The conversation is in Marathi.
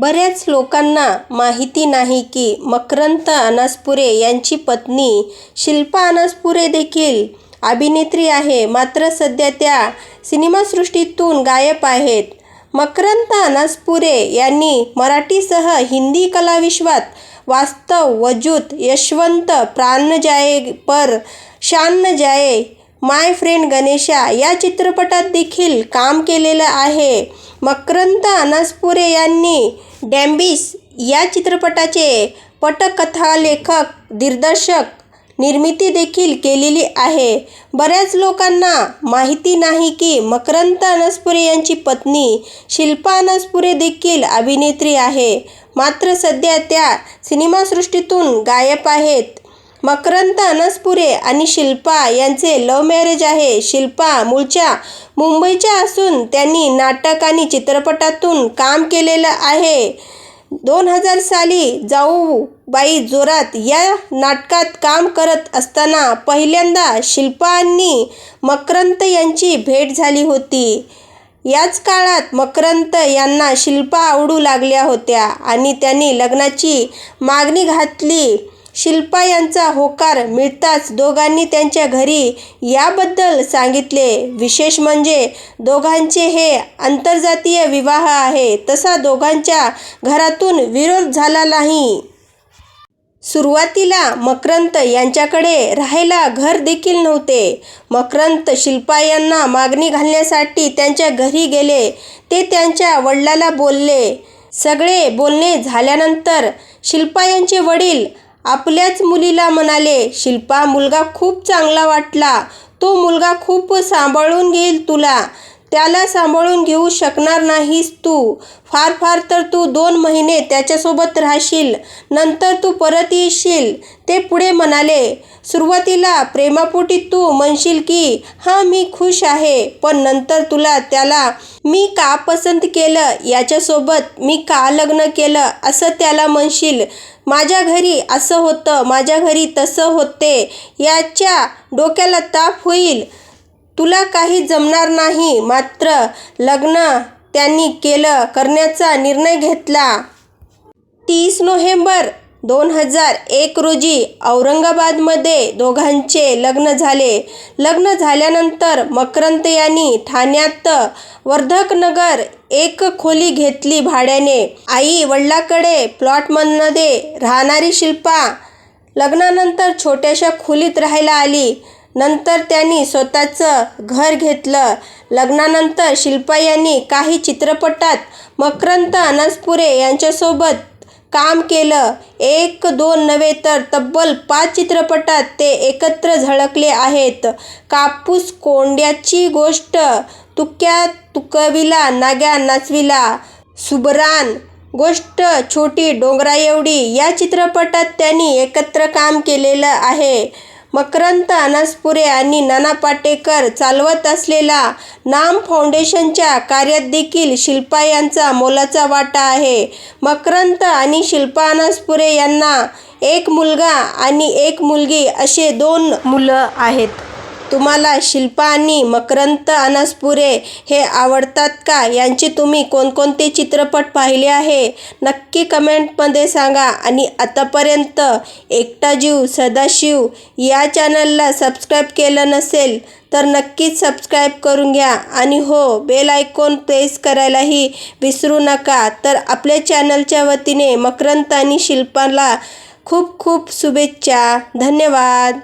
बऱ्याच लोकांना माहिती नाही की मकरंद अनासपुरे यांची पत्नी शिल्पा अनासपुरे देखील अभिनेत्री आहे. मात्र सध्या त्या सिनेमासृष्टीतून गायब आहेत. मकरंद अनासपुरे यांनी मराठीसह हिंदी कलाविश्वात वास्तव वजूत यशवंत प्राण जाये पर शान जाये माय फ्रेंड गणेशा या चित्रपटात देखील काम केलेलं आहे. मकरंद अनासपुरे यांनी डॅम्बिस या चित्रपटाचे पटकथालेखक दिग्दर्शक निर्मिती देखील केलेली आहे. बऱ्याच लोकांना माहिती नाही की मकरंद अनसपुरे यांची पत्नी शिल्पा अनसपुरे देखील अभिनेत्री आहे. मात्र सध्या त्या सिनेमासृष्टीतून गायब आहेत. मकरंद अनसपुरे आणि शिल्पा यांचे लव्ह मॅरेज आहे. शिल्पा मूळच्या मुंबईच्या असून त्यांनी नाटक आणि चित्रपटातून काम केलेलं आहे. दोन हजार साली जाऊ बाई जोरात या नाटकात काम करत असताना पहिल्यांदा शिल्पा आणि यांची भेट झाली होती. याच काळात मकरंत यांना शिल्पा आवडू लागल्या होत्या आणि त्यांनी लग्नाची मागणी घातली. शिल्पा यांचा होकार मिळताच दोघांनी त्यांच्या घरी याबद्दल सांगितले. विशेष म्हणजे दोघांचे हे आंतरजातीय विवाह आहे तसा दोघांच्या घरातून विरोध झाला नाही. सुरुवातीला मकरंत यांच्याकडे राहायला घर देखील नव्हते. मकरंत शिल्पा यांना मागणी घालण्यासाठी त्यांच्या घरी गेले. ते त्यांच्या वडिलाला बोलले. सगळे बोलणे झाल्यानंतर शिल्पा यांचे वडील आपल्याच मुलीला म्हणाले शिल्पा मुलगा खूप चांगला वाटला. तो मुलगा खूप सांभाळून घेईल तुला. त्याला सांभाळून घेऊ शकणार नाहीस तू. फार फार तर तू दोन महिने त्याच्यासोबत राहशील. नंतर तू परत येशील. ते पुढे म्हणाले. सुरुवातीला प्रेमापोटी तू म्हणशील की हां मी खुश आहे. पण नंतर तुला त्याला मी का पसंत केलं? याच्यासोबत मी का लग्न केलं? असं त्याला म्हणशील. माझ्या घरी असं होतं. माझ्या घरी तसं होते. याच्या डोक्याला ताप होईल. तुला काही जमणार नाही मात्र लग्न त्यांनी केलं करण्याचा निर्णय घेतला. तीस नोव्हेंबर दोन हजार एक रोजी औरंगाबादमध्ये दोघांचे लग्न झाले. लग्न झाल्यानंतर मकरंत यांनी ठाण्यात वर्धकनगर एक खोली घेतली भाड्याने. आई वडिलाकडे प्लॉटमध्ये राहणारी शिल्पा लग्नानंतर छोट्याशा खोलीत राहायला आली. नंतर त्यांनी स्वतःचं घर घेतलं. लग्नानंतर शिल्पा यांनी काही चित्रपटात मकरंद अनासपुरे यांच्यासोबत काम केलं. एक दोन नव्हे तर तब्बल पाच चित्रपटात ते एकत्र झळकले आहेत. कापूस कोंड्याची गोष्ट तुक्या तुकविला नाग्या नाचविला. सुबरान गोष्ट छोटी डोंगराएवढी. या चित्रपटात त्यांनी एकत्र काम केलेलं आहे. मकरंद अनासपुरे आणि नाना पाटेकर चालवत असलेला नाम फाउंडेशनच्या कार्यात देखील शिल्पा यांचा मोलाचा वाटा आहे. मकरंद आणि शिल्पा अनासपुरे यांना एक मुलगा आणि एक मुलगी असे दोन मुलं आहेत. तुम्हाला शिल्पा आणि मकरंद अनासपुरे हे आवडतात का? यांचे तुम्ही कोणकोणते चित्रपट पाहिले आहे? नक्की कमेंटमध्ये सांगा. आणि आतापर्यंत एकटा जीव सदाशिव या चॅनलला सबस्क्राईब केलं नसेल तर नक्कीच सबस्क्राईब करून घ्या. आणि हो बेल आयकॉन प्रेस करायलाही विसरू नका. तर आपल्या चॅनलच्या वतीने मकरंद आणि शिल्पाला खूप खूप शुभेच्छा. धन्यवाद.